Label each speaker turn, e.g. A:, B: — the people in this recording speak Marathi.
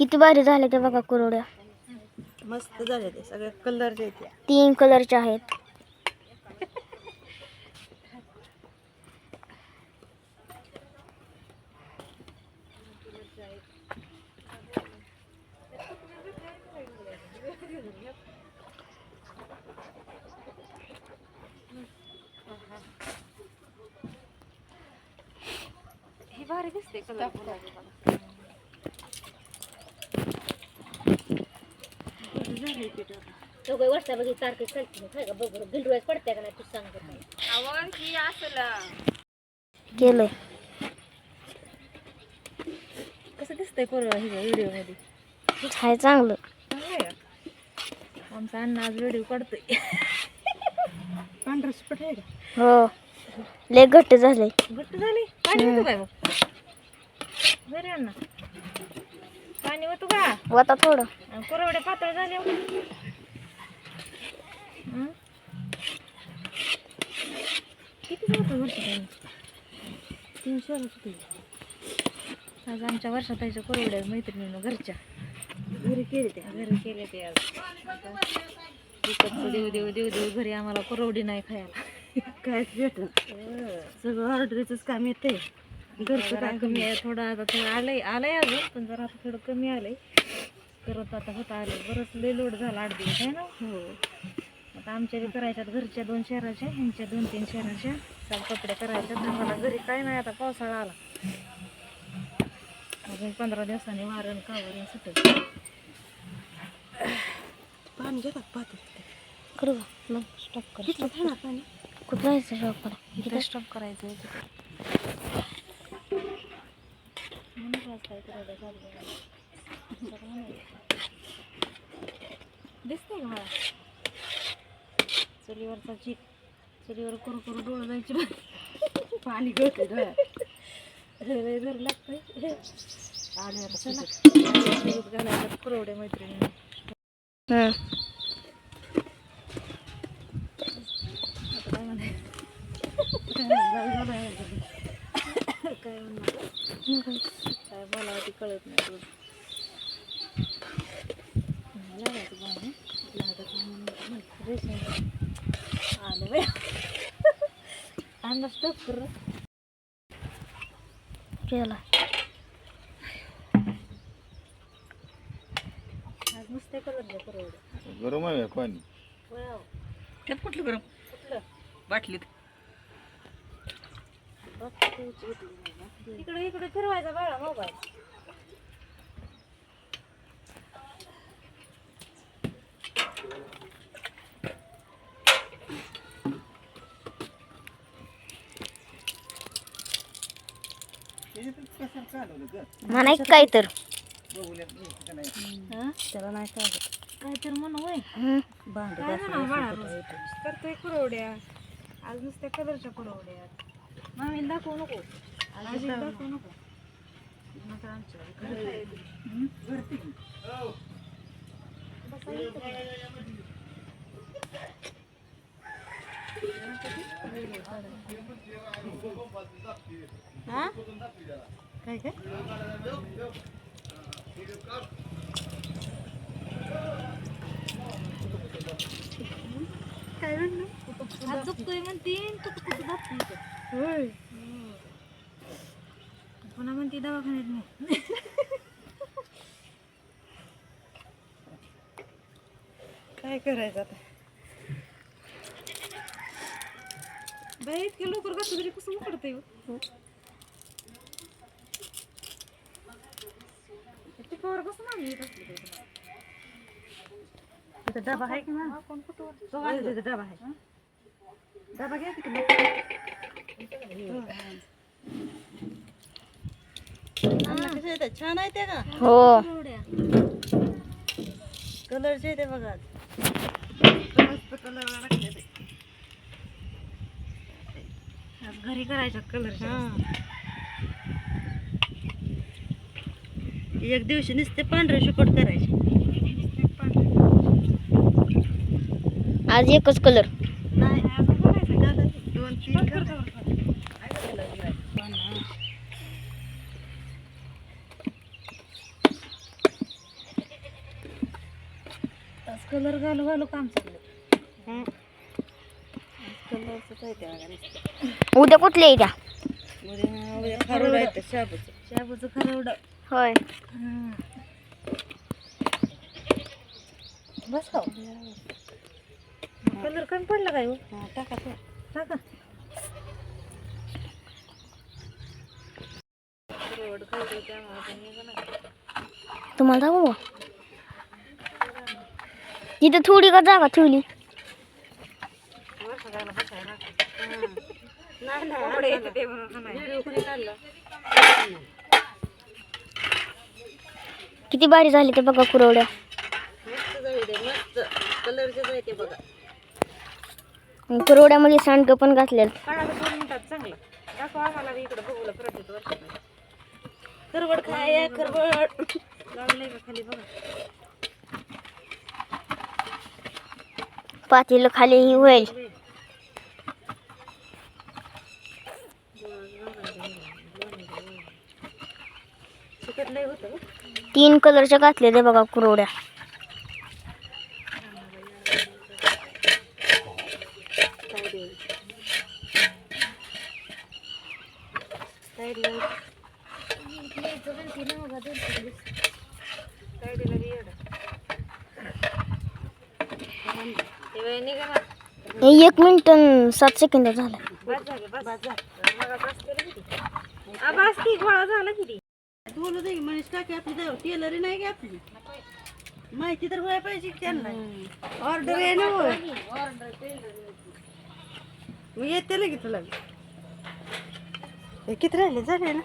A: किती भारी झाले ते बघा कुरवड्या.
B: मस्त झाले ते सगळे कलरचे
A: तीन कलरच्या आहेत.
B: हे भारी दिसते कलर
A: केलंय.
B: कसं दिसतंय कोरडा हे व्हिडिओमध्ये
A: हाय चांगलं.
B: का? आमचा अण्णा आज व्हिडिओ काढतोय. पांढरा स्पट आहे का?
A: हो. लय घट्ट झाले
B: घट्ट झाली पाणी काय मग बरे अण्णा. पाणी होतं का?
A: वता थोडं.
B: कोरवडे पातळ झाले हो. हं? किती होतं वर्ष तीनशे वर्ष होते आज आमच्या वर्षात यायच्या कोरवड्या मैत्रिणीनं घरच्या. घरी केले ते. घरी केले ते आज. देऊ देऊ देऊ देऊ घरी आम्हाला कोरवडी नाही खायला. काय भेट सगळं ऑर्डरीचंच काम येते घरचं काय कमी आहे? थोडं आता थोडं आलंय आलंय अजून पण जरा आता थोडं कमी आलंय. करत आता होता आले बरंच लय लोड झाला आठ दिवस आहे ना? हो. आता आमच्या बी करायच्यात घरच्या दोन शहराच्या ह्यांच्या दोन तीन शहराच्या. सब कपडे करायच्यात. आम्हाला घरी काय नाही आता पावसाळा आला. अजून पंधरा दिवसांनी वारण कावरण सुटेल पाणी घेतात पाहत.
A: करू का? मग स्टॉप कर.
B: ना पाणी.
A: कुठं जायचं स्टॉप करा
B: इथं स्टॉप करायचं आहे तिथं. म्हणून वाजताय करायला चाललंय. सगळं नाही. दिसतंय का मला? चुलीवरचा चीक चुलीवर करू करू डोळं जायचे पाणी गळते डोळ्यात. लय जर लागतंय. आले आता चला. घालायला पुरवडे मैत्रिणी
A: हं.
B: काय म्हणणार? बोलावं ते कळत नाही
A: केला.
B: आज नुसते कलर द्या परवडे
C: गरम आहे पाणी?
B: त्यात कुठलं गरम? कुठलं? बाटलीत. इकडे इकडे फिरवायचा बाळा मोबाईल.
A: म्हणा काय तर.
B: त्याला नाही काय काय तर म्हणू वय
A: हं.
B: करतोय कुरवड्या. आज नुसत्या कलरच्या कुरवड्या. मामी दाखवू नको आजी दाखवू नको. हं? हा? काय काय काय म्हणलं आज चुकतोय म्हणते कुठं कुठं दाखवतो होय. पुन्हा म्हणते दवाखान्यात नाही. काय करायचं आता? बाई इतके लवकर घातलं तरी कसं उकडतंय हो? टिकावर कसं मागणी? तिथं डबा आहे की ना कोण कुठं डबा आहे. डबा घ्या तिकडे छान आहे ते का
A: हो
B: कलरचे ते बघा मस्त कलर घरी करायच्या कलर एक दिवशी नुसते पांढरे शुकट करायचे
A: आज एकच कलर
B: कलर घालू घालू काम चाललं कलरच त्या
A: उद्या कुठले आहे त्या?
B: उद्या खरवडं येतं शाबूचं. शाबूचं खरवडं
A: होय.
B: बस हो कलर कमी पडला काय हो? टाका टाका.
A: तुम्हाला दाखवू का? तिथं थोडी का जागा ठेवली? किती बारी झाली ते बघा कुरवड्या.
B: बघा
A: कुरवड्यामध्ये सांडगं पण घातले
B: काढायला करवड खाय करवड लावलंय का खाली बघा
A: पातेलं खाली होईल. तीन कलरच्या घातले ते बघा कुरवड्या. एक मिनिट सात सेकंद झालं,
B: किती? की,
C: मनीष आपली जाऊ नाही का आपली माहिती तर व्हायला पाहिजे की त्यांना ऑर्डर आहे ना मी मग येते लगेच तुला. हे किती राहिले? झाले ना?